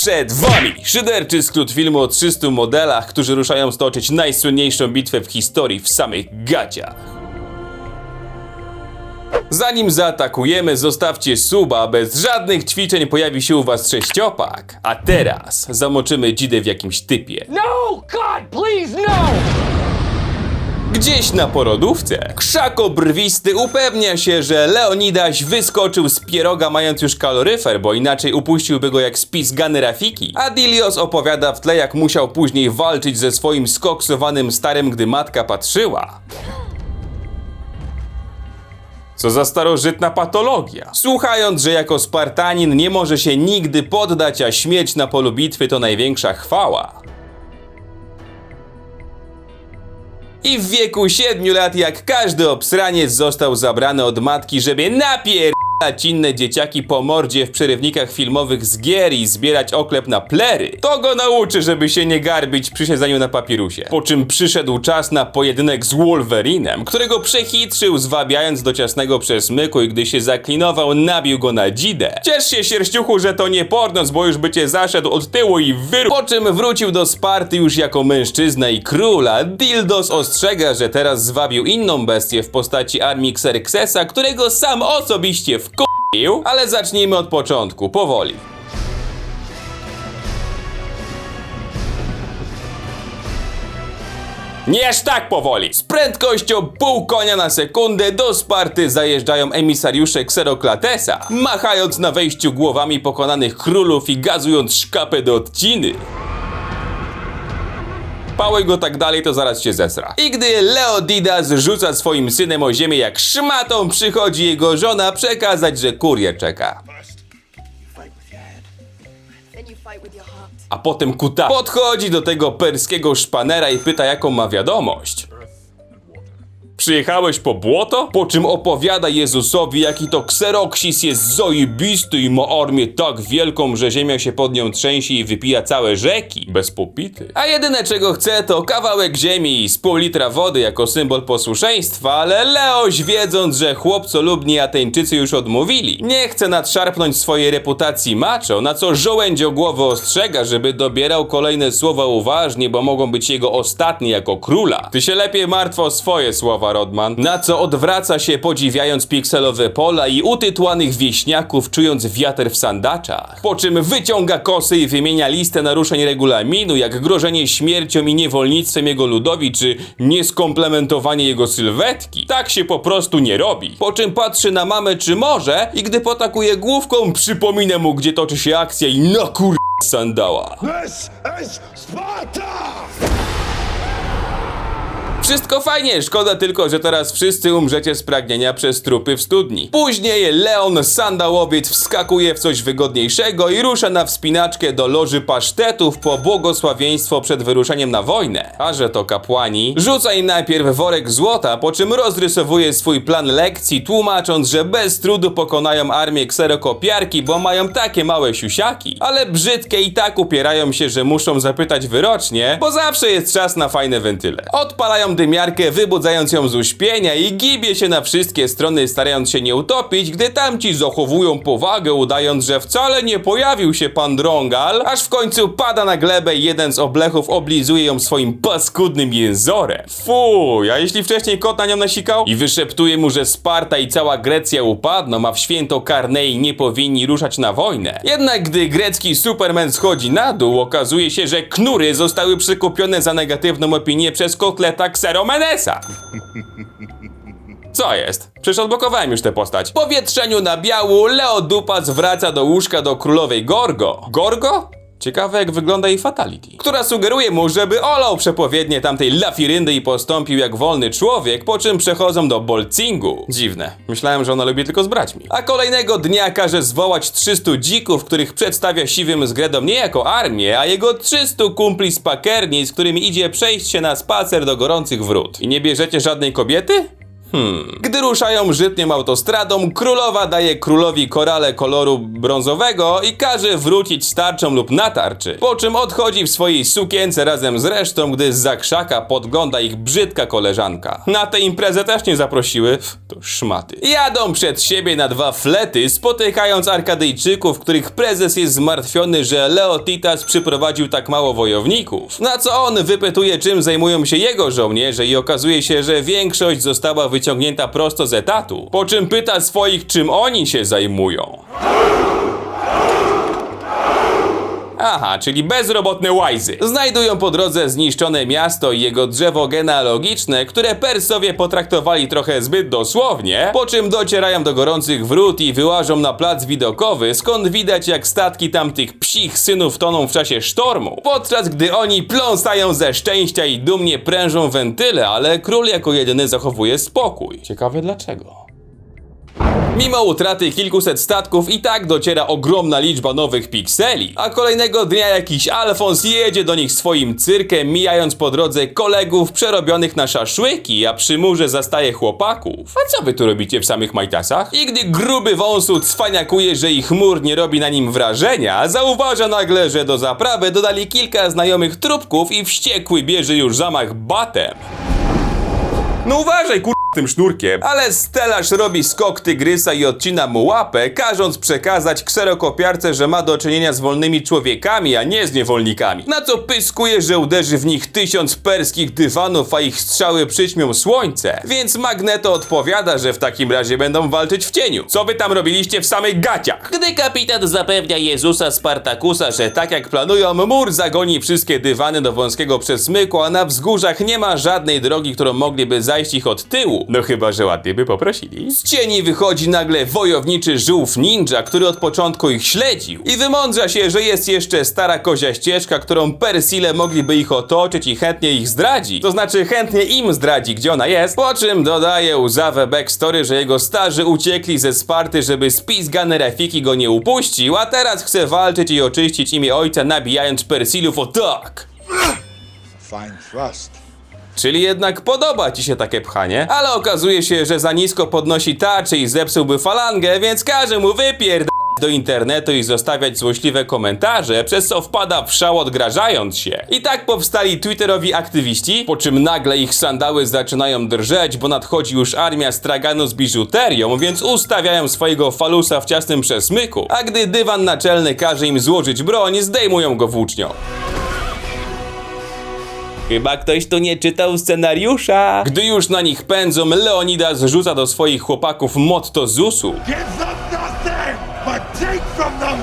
Przed wami szyderczy skrót filmu o 300 modelach, którzy ruszają stoczyć najsłynniejszą bitwę w historii w samych gaciach. Zanim zaatakujemy, zostawcie suba, bez żadnych ćwiczeń pojawi się u was sześciopak. A teraz zamoczymy dzidę w jakimś typie. No! God, please, no! Gdzieś na porodówce krzakobrwisty upewnia się, że Leonidaś wyskoczył z pieroga mając już kaloryfer, bo inaczej upuściłby go jak spisgany Rafiki. A Dilios opowiada w tle jak musiał później walczyć ze swoim skoksowanym starym, gdy matka patrzyła. Co za starożytna patologia. Słuchając, że jako Spartanin nie może się nigdy poddać, a śmierć na polu bitwy to największa chwała. I w wieku 7 lat, jak każdy obsraniec, został zabrany od matki, żeby napierdalać inne dzieciaki po mordzie w przerywnikach filmowych z gier i zbierać oklep na plery. To go nauczy, żeby się nie garbić przy siedzeniu na papirusie. Po czym przyszedł czas na pojedynek z Wolverinem, którego przechytrzył, zwabiając do ciasnego przesmyku i gdy się zaklinował, nabił go na dzidę. Ciesz się, sierściuchu, że to nie pornos, bo już by cię zaszedł od tyłu i wyru... Po czym wrócił do Sparty już jako mężczyzna i króla. Dildos ostrzega, że teraz zwabił inną bestię w postaci armii Xerxesa, którego sam osobiście wkupił. Ale zacznijmy od początku, powoli. Nie aż tak powoli. Z prędkością pół konia na sekundę do Sparty zajeżdżają emisariusze Xeroklatesa, machając na wejściu głowami pokonanych królów i gazując szkapę do odciny. Pałuj go tak dalej, to zaraz się zesra. I gdy Leonidas rzuca swoim synem o ziemię jak szmatą, przychodzi jego żona przekazać, że kurier czeka. A potem kuta podchodzi do tego perskiego szpanera i pyta, jaką ma wiadomość. Przyjechałeś po błoto? Po czym opowiada Jezusowi, jaki to Xeroksis jest zajebisty i ma armię tak wielką, że ziemia się pod nią trzęsie i wypija całe rzeki. Bez popity. A jedyne czego chce to kawałek ziemi i z pół litra wody jako symbol posłuszeństwa, ale Leoś wiedząc, że chłopcolubni Ateńczycy już odmówili, nie chce nadszarpnąć swojej reputacji macho, na co żołędzio głowę ostrzega, żeby dobierał kolejne słowa uważnie, bo mogą być jego ostatnie jako króla. Ty się lepiej martw o swoje słowa, Rodman. Na co odwraca się podziwiając pikselowe pola i utytłanych wieśniaków, czując wiatr w sandaczach. Po czym wyciąga kosy i wymienia listę naruszeń regulaminu, jak grożenie śmiercią i niewolnictwem jego ludowi, czy nieskomplementowanie jego sylwetki. Tak się po prostu nie robi. Po czym patrzy na mamę, czy może, i gdy potakuje główką, przypomina mu, gdzie toczy się akcja i na kur... sandała. This is Sparta! Wszystko fajnie, szkoda tylko, że teraz wszyscy umrzecie z pragnienia przez trupy w studni. Później Leon Sandałowiec wskakuje w coś wygodniejszego i rusza na wspinaczkę do loży pasztetów po błogosławieństwo przed wyruszeniem na wojnę. A że to kapłani, rzuca im najpierw worek złota, po czym rozrysowuje swój plan lekcji, tłumacząc, że bez trudu pokonają armię kserokopiarki, bo mają takie małe siusiaki. Ale brzydkie i tak upierają się, że muszą zapytać wyrocznie, bo zawsze jest czas na fajne wentyle. Odpalają dymiarkę, wybudzając ją z uśpienia i gibie się na wszystkie strony, starając się nie utopić, gdy tamci zachowują powagę, udając, że wcale nie pojawił się pan Drongal, aż w końcu pada na glebę i jeden z oblechów oblizuje ją swoim paskudnym jęzorem. Fuj, a jeśli wcześniej kot na nią nasikał? I wyszeptuje mu, że Sparta i cała Grecja upadną, a w święto Karnei nie powinni ruszać na wojnę. Jednak gdy grecki Superman schodzi na dół, okazuje się, że knury zostały przekupione za negatywną opinię przez kotleta Xeromenesa. Co jest? Przecież odblokowałem już tę postać. Po wietrzeniu na biału, Leo Dupas wraca do łóżka do królowej Gorgo. Gorgo? Ciekawe jak wygląda jej fatality. Która sugeruje mu, żeby olał przepowiednie tamtej lafiryndy i postąpił jak wolny człowiek, po czym przechodzą do bolcingu. Dziwne. Myślałem, że ona lubi tylko z braćmi. A kolejnego dnia każe zwołać 300 dzików, których przedstawia siwym zgredom nie jako armię, a jego 300 kumpli z pakerni, z którymi idzie przejść się na spacer do gorących wrót. I nie bierzecie żadnej kobiety? Gdy ruszają żytnią autostradą, królowa daje królowi korale koloru brązowego i każe wrócić z tarczą lub na tarczy, po czym odchodzi w swojej sukience razem z resztą, gdy z krzaka podgląda ich brzydka koleżanka. Na tę imprezę też nie zaprosiły, to szmaty. Jadą przed siebie na dwa flety, spotykając Arkadyjczyków, których prezes jest zmartwiony, że Leotitas przyprowadził tak mało wojowników. Na co on wypytuje, czym zajmują się jego żołnierze i okazuje się, że większość została wyciągnięta prosto z etatu. Po czym pyta swoich, czym oni się zajmują. Aha, czyli bezrobotne łajzy. Znajdują po drodze zniszczone miasto i jego drzewo genealogiczne, które Persowie potraktowali trochę zbyt dosłownie, po czym docierają do gorących wrót i wyłażą na plac widokowy, skąd widać jak statki tamtych psich synów toną w czasie sztormu, podczas gdy oni pląsają ze szczęścia i dumnie prężą wentyle, ale król jako jedyny zachowuje spokój. Ciekawe dlaczego. Mimo utraty kilkuset statków i tak dociera ogromna liczba nowych pikseli, a kolejnego dnia jakiś Alfons jedzie do nich swoim cyrkiem, mijając po drodze kolegów przerobionych na szaszłyki, a przy murze zastaje chłopaków. A co wy tu robicie w samych majtasach? I gdy gruby wąsu cwaniakuje, że ich mur nie robi na nim wrażenia, zauważa nagle, że do zaprawy dodali kilka znajomych trupków i wściekły bierze już zamach batem. No uważaj, kur... tym sznurkiem. Ale Stelaż robi skok tygrysa i odcina mu łapę, każąc przekazać kserokopiarce, że ma do czynienia z wolnymi człowiekami, a nie z niewolnikami. Na co pyskuje, że uderzy w nich tysiąc perskich dywanów, a ich strzały przyćmią słońce. Więc Magneto odpowiada, że w takim razie będą walczyć w cieniu. Co wy tam robiliście w samych gaciach? Gdy kapitan zapewnia Jezusa Spartakusa, że tak jak planują, mur zagoni wszystkie dywany do wąskiego przesmyku, a na wzgórzach nie ma żadnej drogi, którą mogliby zajść ich od tyłu. No chyba, że ładnie by poprosili. Z cieni wychodzi nagle wojowniczy żółw ninja, który od początku ich śledził. I wymądrza się, że jest jeszcze stara kozia ścieżka, którą Persile mogliby ich otoczyć i chętnie ich zdradzi. To znaczy chętnie im zdradzi, gdzie ona jest. Po czym dodaje łzawe backstory, że jego starzy uciekli ze Sparty, żeby spizgany Rafiki go nie upuścił, a teraz chce walczyć i oczyścić imię ojca, nabijając Persilów o tak. Fine thrust. Czyli jednak podoba ci się takie pchanie, ale okazuje się, że za nisko podnosi tarczę i zepsułby falangę, więc każe mu wypierd do internetu i zostawiać złośliwe komentarze, przez co wpada w szał odgrażając się. I tak powstali twitterowi aktywiści, po czym nagle ich sandały zaczynają drżeć, bo nadchodzi już armia straganu z biżuterią, więc ustawiają swojego falusa w ciasnym przesmyku, a gdy dywan naczelny każe im złożyć broń, zdejmują go włócznią. Chyba ktoś tu nie czytał scenariusza. Gdy już na nich pędzą, Leonidas rzuca do swoich chłopaków motto ZUS-u. Give them nothing, but take from them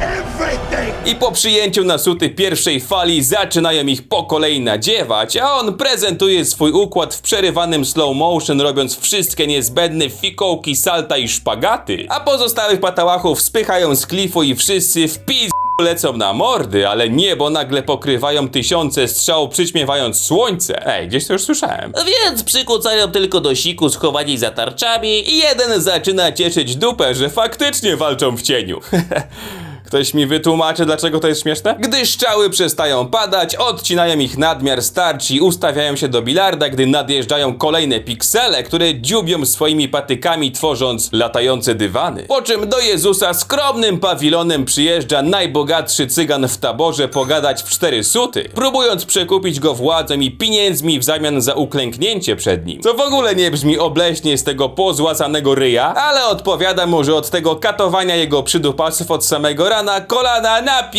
everything. I po przyjęciu nasuty pierwszej fali zaczynają ich po kolei nadziewać, a on prezentuje swój układ w przerywanym slow motion, robiąc wszystkie niezbędne fikołki, salta i szpagaty. A pozostałych patałachów spychają z klifu i wszyscy w pis lecą na mordy, ale niebo nagle pokrywają tysiące strzał, przyćmiewając słońce. Ej, gdzieś to już słyszałem. Więc przykucają tylko do siku schowani za tarczami i jeden zaczyna cieszyć dupę, że faktycznie walczą w cieniu. Ktoś mi wytłumaczy, dlaczego to jest śmieszne? Gdy szczały przestają padać, odcinają ich nadmiar starci ustawiają się do bilarda, gdy nadjeżdżają kolejne piksele, które dziubią swoimi patykami, tworząc latające dywany. Po czym do Jezusa skromnym pawilonem przyjeżdża najbogatszy cygan w taborze pogadać w cztery suty, próbując przekupić go władzą i pieniędzmi w zamian za uklęknięcie przed nim. Co w ogóle nie brzmi obleśnie z tego pozłacanego ryja, ale odpowiada mu, że od tego katowania jego przydupasów od samego rana kolana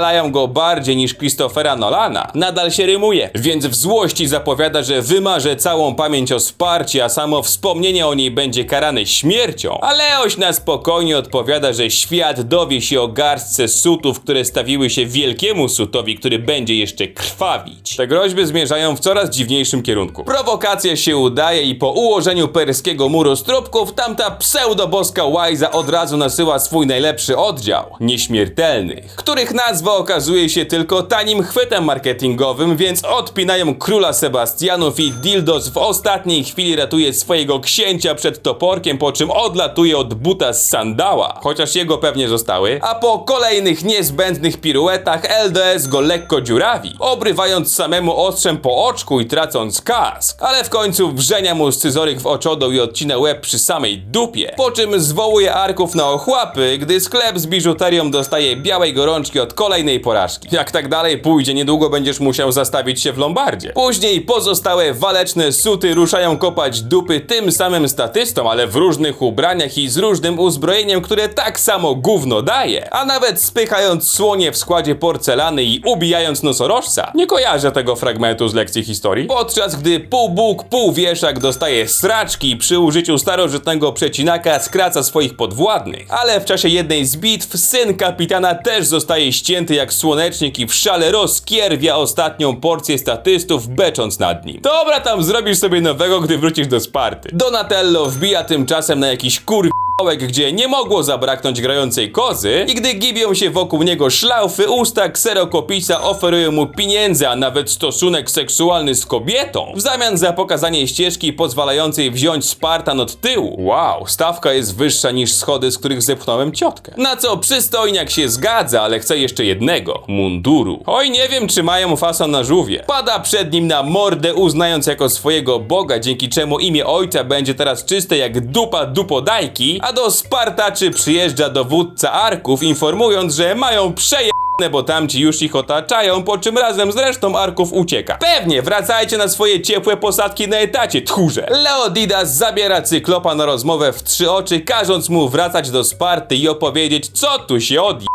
napierdalają go bardziej niż Christophera Nolana. Nadal się rymuje, więc w złości zapowiada, że wymarze całą pamięć o Sparcie, a samo wspomnienie o niej będzie karane śmiercią. A Leoś na spokojnie odpowiada, że świat dowie się o garstce sutów, które stawiły się wielkiemu sutowi, który będzie jeszcze krwawić. Te groźby zmierzają w coraz dziwniejszym kierunku. Prowokacja się udaje i po ułożeniu perskiego muru z trupków tamta pseudoboska Łajza od razu nasyła swój najlepszy oddział, nieśmiertelnych, których nazwał okazuje się tylko tanim chwytem marketingowym, więc odpinają króla Sebastianów i Dildos w ostatniej chwili ratuje swojego księcia przed toporkiem, po czym odlatuje od buta z sandała, chociaż jego pewnie zostały, a po kolejnych niezbędnych piruetach LDS go lekko dziurawi, obrywając samemu ostrzem po oczku i tracąc kask, ale w końcu wrzenia mu scyzoryk w oczodoł i odcina łeb przy samej dupie, po czym zwołuje Arków na ochłapy, gdy sklep z biżuterią dostaje białej gorączki od kolejnej porażki. Jak tak dalej pójdzie, niedługo będziesz musiał zastawić się w Lombardzie. Później pozostałe waleczne suty ruszają kopać dupy tym samym statystom, ale w różnych ubraniach i z różnym uzbrojeniem, które tak samo gówno daje, a nawet spychając słonie w składzie porcelany i ubijając nosorożca. Nie kojarzę tego fragmentu z lekcji historii. Podczas gdy pół Bóg, pół wieszak dostaje sraczki przy użyciu starożytnego przecinaka skraca swoich podwładnych, ale w czasie jednej z bitw syn kapitana też zostaje ścięty jak słonecznik i w szale rozkierwia ostatnią porcję statystów, becząc nad nim. Dobra, tam zrobisz sobie nowego, gdy wrócisz do Sparty. Donatello wbija tymczasem na jakiś kur gdzie nie mogło zabraknąć grającej kozy i gdy gibią się wokół niego szlaufy, usta kserokopisa oferują mu pieniędzy, a nawet stosunek seksualny z kobietą w zamian za pokazanie ścieżki pozwalającej wziąć Spartan od tyłu. Wow, stawka jest wyższa niż schody, z których zepchnąłem ciotkę. Na co przystojniak się zgadza, ale chce jeszcze jednego munduru. Oj, nie wiem, czy mają fason na żółwie. Pada przed nim na mordę, uznając jako swojego boga, dzięki czemu imię ojca będzie teraz czyste jak dupa dupodajki, a do Spartaczy przyjeżdża dowódca Arków, informując, że mają przeje bo tamci już ich otaczają, po czym razem z resztą Arków ucieka. Pewnie, wracajcie na swoje ciepłe posadki na etacie, tchórze. Leonidas zabiera Cyklopa na rozmowę w trzy oczy, każąc mu wracać do Sparty i opowiedzieć, co tu się odje...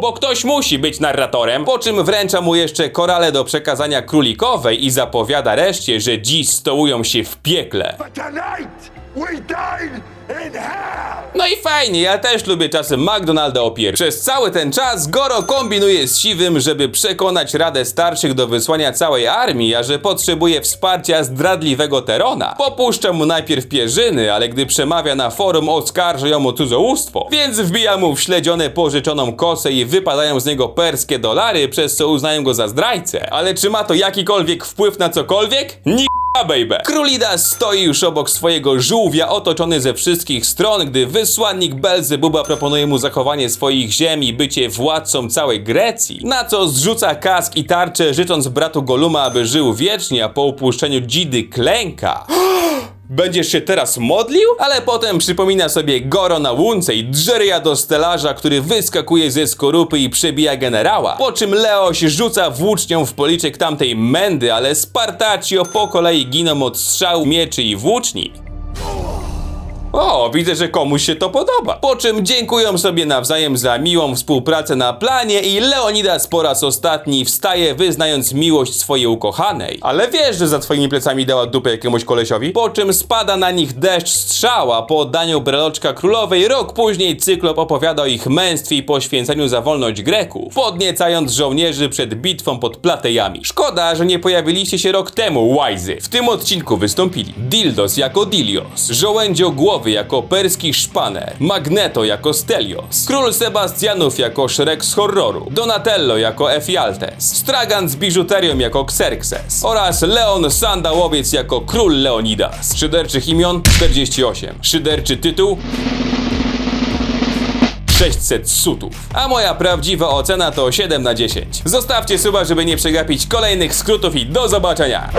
Bo ktoś musi być narratorem, po czym wręcza mu jeszcze korale do przekazania królikowej i zapowiada reszcie, że dziś stołują się w piekle. But tonight, No i fajnie, ja też lubię czasem McDonalda opier. Przez cały ten czas Goro kombinuje z Siwym, żeby przekonać Radę Starszych do wysłania całej armii, a że potrzebuje wsparcia zdradliwego Terona. Popuszcza mu najpierw pierzyny, ale gdy przemawia na forum oskarża ją o cudzołóstwo, więc wbija mu w śledzione pożyczoną kosę i wypadają z niego perskie dolary, przez co uznają go za zdrajcę. Ale czy ma to jakikolwiek wpływ na cokolwiek? Ni a baby. Królida stoi już obok swojego żółwia, otoczony ze wszystkich stron, gdy wysłannik Belzebuba proponuje mu zachowanie swoich ziem i bycie władcą całej Grecji. Na co zrzuca kask i tarczę, życząc bratu Goluma, aby żył wiecznie, a po upuszczeniu Dzidy klęka. Będziesz się teraz modlił? Ale potem przypomina sobie Goro na łunce i drzeryja do stelarza, który wyskakuje ze skorupy i przebija generała. Po czym Leoś rzuca włócznią w policzek tamtej mędy, ale Spartacio po kolei giną od strzału mieczy i włóczni. O, widzę, że komuś się to podoba. Po czym dziękują sobie nawzajem za miłą współpracę na planie i Leonidas po raz ostatni wstaje, wyznając miłość swojej ukochanej. Ale wiesz, że za twoimi plecami dała dupę jakiemuś kolesiowi? Po czym spada na nich deszcz strzała. Po oddaniu breloczka królowej rok później Cyklop opowiada o ich męstwie i poświęceniu za wolność Greków, podniecając żołnierzy przed bitwą pod Platejami. Szkoda, że nie pojawiliście się rok temu, łajzy. W tym odcinku wystąpili Dildos jako Dilios, Żołędzio Jako Perski Szpaner, Magneto jako Stelios, Król Sebastianów jako Shrek z horroru, Donatello jako Efialtes, Stragan z biżuterią jako Xerxes oraz Leon Sandałowiec jako Król Leonidas. Szyderczych imion 48. Szyderczy tytuł 600 sutów. A moja prawdziwa ocena to 7 na 10. Zostawcie suba, żeby nie przegapić kolejnych skrótów i do zobaczenia!